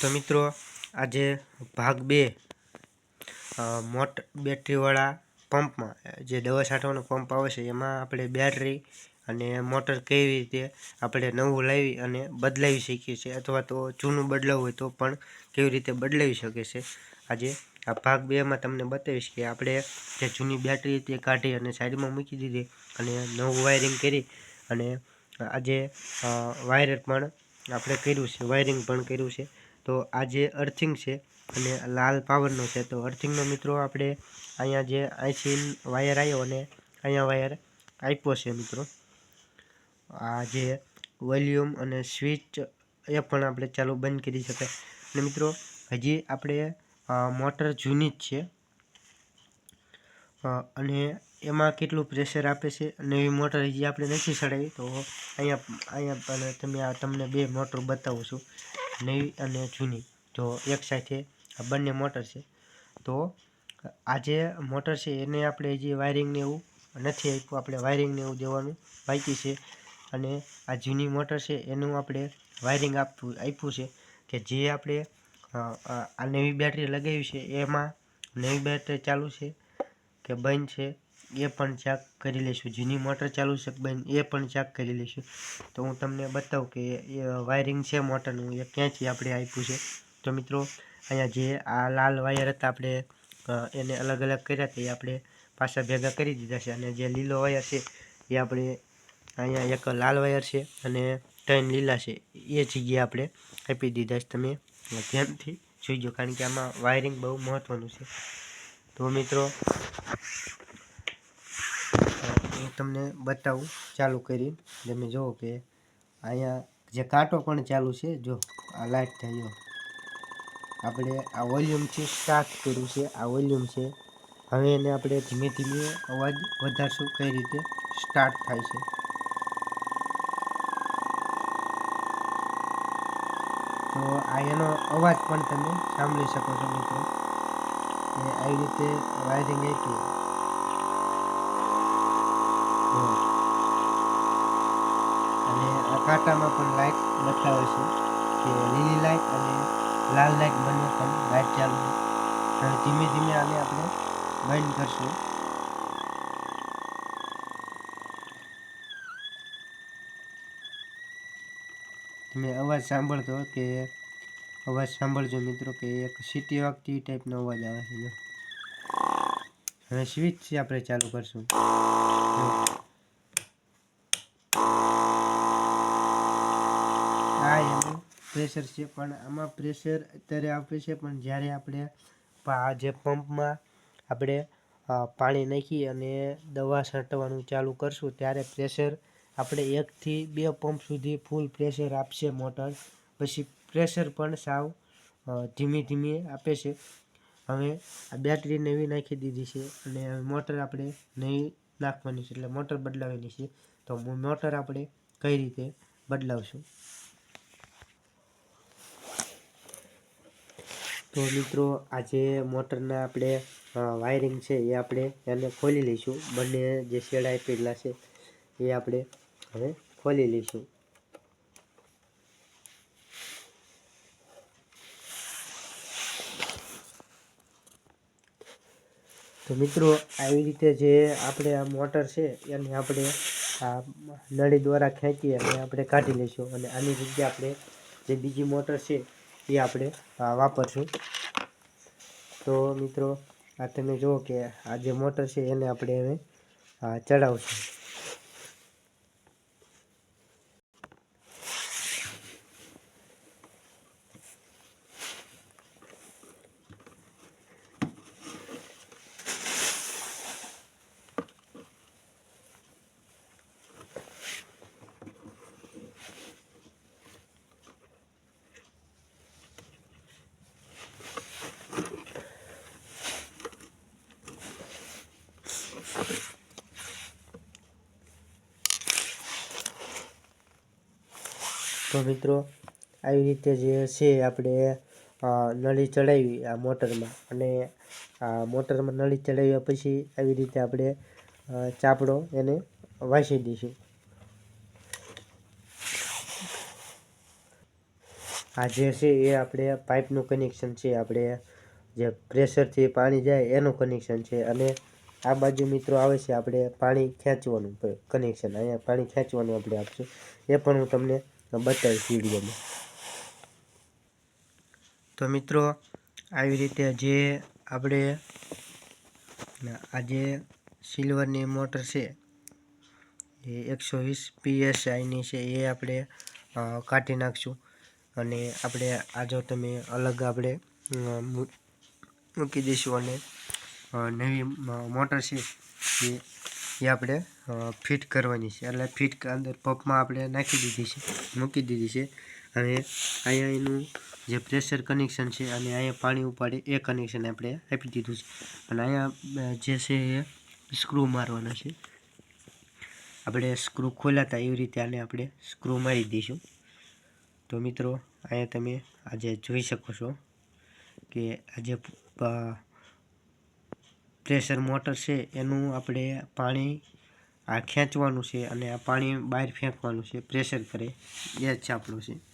તો મિત્રો, આજે ભાગ બે મોટ બેટરીવાળા પંપમાં, જે દવા છાંટવાનો પંપ આવે છે, એમાં આપણે બેટરી અને મોટર કેવી રીતે આપણે નવું લાવી અને બદલાવી શકીએ છીએ, અથવા તો જૂનું બદલાવવું હોય તો પણ કેવી રીતે બદલાવી શકે છે. આજે આ ભાગ બેમાં તમને બતાવીશ કે આપણે જે જૂની બેટરી હતી કાઢી અને સાઈડમાં મૂકી દીધી અને નવું વાયરિંગ કરી અને આજે વાયર પણ આપણે કર્યું છે, વાયરિંગ પણ કર્યું છે. તો આ જે અર્થિંગ છે અને લાલ પાવરનો છે, તો અર્થિંગનો મિત્રો આપણે અહીંયા જે અહીંથી વાયર આવ્યો અને અહીંયા વાયર આપ્યો છે મિત્રો. આ જે વોલ્યુમ અને સ્વિચ એ પણ આપણે ચાલુ બંધ કરી શકાય. અને મિત્રો, હજી આપણે મોટર જૂની જ છે. અને એમાં કેટલું પ્રેશર આપે છે નવી મોટર હજી આપણે નથી સડાવી તો અહીંયા અહીંયા તમે આ તમને બે મોટર બતાવું છું. નવી અને જૂની. તો એક સાથે આ બંને મોટર છે. તો આ જે મોટર છે એને આપણે હજી વાયરિંગને એવું નથી આપ્યું, આપણે વાયરિંગને એવું દેવાનું બાકી છે. અને આ જૂની મોટર છે એનું આપણે વાયરિંગ આપવું આપ્યું છે કે જે આપણે આ નવી બેટરી લગાવી છે, એમાં નવી બેટરી ચાલુ છે કે બંધ છે. એ પણ ચેક કરી લઈશું. જૂની મોટર ચાલુ છે બેન, એ પણ ચેક કરી લઈશું. તો હું તમને બતાવું કે એ વાયરિંગ છે મોટરનું એ ક્યાંથી આપણે આપ્યું છે. તો મિત્રો, અહીંયા જે આ લાલ વાયર હતા આપણે એને અલગ અલગ કર્યા હતા, એ આપણે પાછા ભેગા કરી દીધા છે. અને જે લીલો વાયર છે, એ આપણે અહીંયા એક લાલ વાયર છે અને ત્રણ લીલા છે. એ જગ્યાએ આપણે આપી દીધા છે. તમે ધ્યાનથી જોઈજો, કારણ કે આમાં વાયરિંગ બહુ મહત્ત્વનું છે. તો મિત્રો તમને બતાવું, ચાલુ કરી તમે જુઓ કે અહીંયા જે કાંટો પણ ચાલુ છે, જો, આ લાઇટ થઈ આપણે આ વોલ્યુમ છે સ્ટાર્ટ કર્યું છે, આ વોલ્યુમ છે. હવે એને આપણે ધીમે ધીમે અવાજ વધારશું કઈ રીતે સ્ટાર્ટ થાય છે. તો આ એનો અવાજ પણ તમે સાંભળી શકો છો મિત્રો. આવી રીતે વાયરિંગ આપ્યું અને આ કાંટામાં પણ લાઇટ બતાવે છે કે લીલી લાઇટ અને લાલ લાઇટ બંને પણ લાઇટ ચાલુ છે. ધીમે ધીમે આને આપણે બંધ કરશું. તમે અવાજ સાંભળતો કે અવાજ સાંભળજો મિત્રો કે એક સીટી વાગતી ટાઈપનો અવાજ આવે છે. હવે સ્વિચ આપણે ચાલુ કરશું આ એનું પ્રેશર છે, પણ આમાં પ્રેશર અત્યારે આપે છે, પણ જ્યારે આપણે આ જે પંપમાં આપણે પાણી નાખી અને દવા છાંટવાનું ચાલુ કરશું, ત્યારે પ્રેશર આપણે એકથી બે પંપ સુધી ફૂલ પ્રેશર આપશે મોટર પછી પ્રેશર પણ સાવ ધીમે ધીમે આપે છે. હવે આ બેટરી નવી નાખી દીધી છે અને મોટર આપણે નવી નાખવાની છે, એટલે મોટર બદલાવાની છે. તો મોટર આપણે કઈ રીતે બદલાવશું? તો મિત્રો, આજે મોટરના આપણે વાયરિંગ છે એ આપણે એને ખોલી લઈશું. બંને જે શેડા આપેલા છે એ આપણે હવે ખોલી લઈશું. તો મિત્રો, આવી રીતે જે આપણે આ મોટર છે એને આપણે આ નળી દ્વારા ખેંચી અને આપણે કાઢી લઈશું અને આની જગ્યાએ આપણે જે બીજી મોટર છે એ આપણે વાપરશું. તો મિત્રો, આ તમે જુઓ કે આ જે મોટર છે એને આપણે હવે ચડાવશું. તો મિત્રો, આવી રીતે જે છે આપણે નળી ચડાવી આ મોટરમાં. અને આ મોટરમાં નળી ચડાવ્યા પછી આવી રીતે આપણે ચાપડો એને વાસી દઈશું. આ જે છે એ આપણે પાઇપનું કનેક્શન છે, આપણે જે પ્રેશરથી પાણી જાય એનું કનેક્શન છે. અને આ બાજુ મિત્રો આવે છે, આપણે પાણી ખેંચવાનું કનેક્શન. અહીંયા પાણી ખેંચવાનું આપણે આપશું. એ પણ હું તમને બતાવીશ વિડીયોમાં. તો મિત્રો, આવી રીતે જે આપણે આ જે સિલ્વરની મોટર છે, એ એકસો વીસ પીએસઆઈની છે, એ આપણે કાઢી નાખશું. અને આપણે આ જો તમે અલગ આપણે મૂકી દઈશું અને નવી મોટર છે, એ એ આપણે ફિટ કરવાની છે. એટલે ફિટ અંદર પંપમાં આપણે નાખી દીધી છે, મૂકી દીધી છે. અને અહીંયા એનું જે પ્રેશર કનેક્શન છે અને અહીંયા પાણી ઉપાડે એ કનેક્શન આપણે આપી દીધું છે. અને અહીંયા જે છે એ સ્ક્રૂ મારવાના છે. આપણે સ્ક્રૂ ખોલાતા એવી રીતે આને આપણે સ્ક્રૂ મારી દઈશું. તો મિત્રો, અહીંયા તમે આજે જોઈ શકો છો કે આજે પ્રેશર મોટર છે, એનું આપણે પાણી આ ખેંચવાનું છે અને આ પાણી બહાર ફેંકવાનું છે, પ્રેશર કરે, એ જ આપણું છે.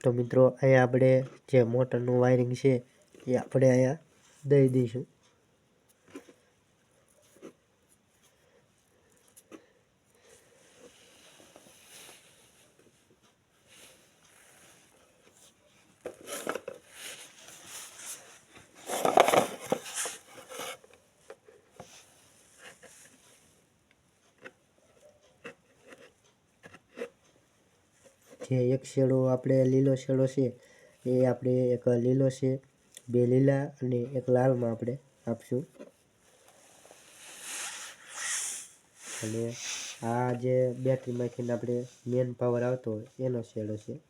તો મિત્રો અહીંયા આપણે જે મોટરનું વાયરિંગ છે એ આપણે અહીંયા દઈ દઈશું. જે એક શેડો આપણે લીલો શેડો છે, એ આપણે એક લીલો છે, બે લીલા અને એક લાલમાં આપણે આપશું. અને આ જે બેટરીમાંથી આપણે મેન પાવર આવતો હોય, એનો શેડો છે.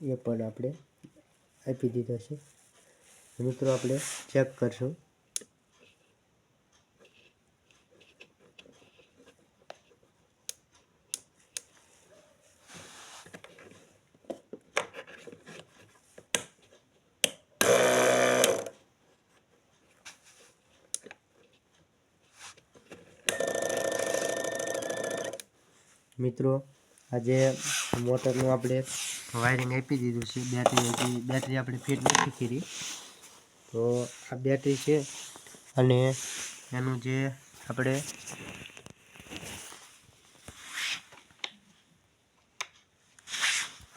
એ પણ આપણે આપી દીધો છે. મિત્રો, આપણે ચેક કરશું. મિત્રો, આજે મોટરનું આપણે વાયરિંગ આપી દીધું છે. બેટરી હજી બેટરી આપણે ફિટ નથી કરી. તો આ બેટરી છે અને એનું જે આપણે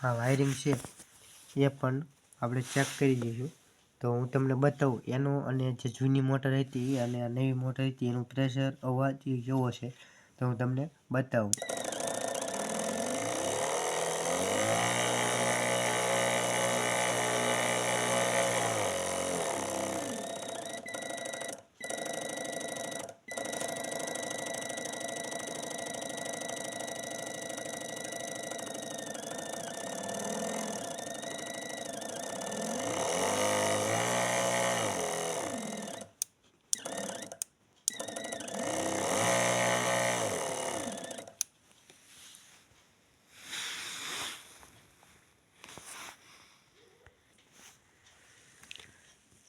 આ વાયરિંગ છે એ પણ આપણે ચેક કરી દઈશું તો હું તમને બતાવું, એનું અને જે જૂની મોટર હતી અને નવી મોટર હતી, એનું પ્રેશર અવાજ એ કેવો છે. તો હું તમને બતાવું.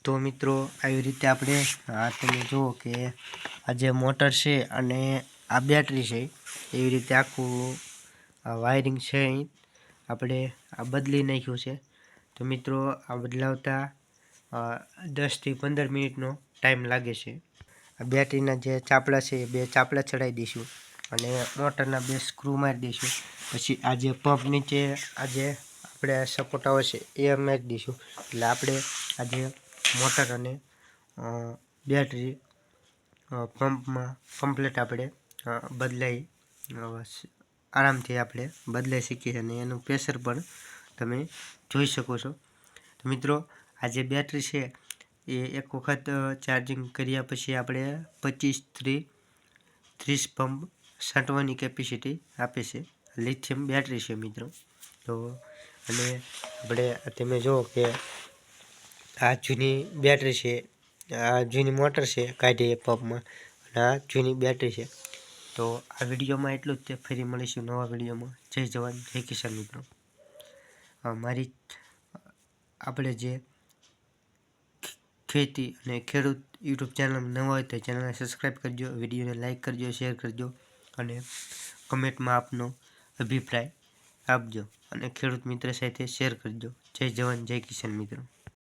તો મિત્રો, આવી રીતે આપણે આ તમે જુઓ કે આ જે મોટર છે અને આ બેટરી છે, એવી રીતે આખું વાયરિંગ છે આપણે આ બદલી નાખ્યું છે. તો મિત્રો, આ બદલાવતા દસથી પંદર મિનિટનો ટાઈમ લાગે છે. આ બેટરીના જે ચાપડા છે, એ બે ચાપડા ચડાવી દઈશું અને મોટરના બે સ્ક્રૂ મારી દઈશું. પછી આ જે પંપ નીચે, આ જે આપણે સપોર્ટ આવે છે, એ મારી દઈશું. એટલે આપણે આ જે મોટર અને બેટરી પંપમાં કમ્પ્લેટ આપણે બદલાઈ આરામથી આપણે બદલાઈ શકીએ અને એનું પ્રેશર પણ તમે જોઈ શકો છો. મિત્રો, આ જે બેટરી છે, એ એક વખત ચાર્જિંગ કર્યા પછી આપણે પચીસ ત્રી ત્રીસ પંપ છાંટવાની કેપેસિટી આપે છે, લિથિયમ બેટરી છે મિત્રો. તો, અને આપણે, તમે જુઓ કે આ જૂની બેટરી છે, આ જૂની મોટર છે કાઢી એ પંપમાં અને આ જૂની બેટરી છે. તો આ વિડીયોમાં એટલું જ તે, ફરી મળીશું નવા વિડીયોમાં. જય જવાન, જય કિસાન મિત્રો. મારી આપણે જે ખેતી અને ખેડૂત યુટ્યુબ ચેનલ નવા હોય તો ચેનલને સબસ્ક્રાઈબ કરજો, વિડીયોને લાઇક કરજો, શેર કરજો અને કમેન્ટમાં આપનો અભિપ્રાય આપજો અને ખેડૂત મિત્ર સાથે શેર કરજો. જય જવાન, જય કિસાન મિત્રો.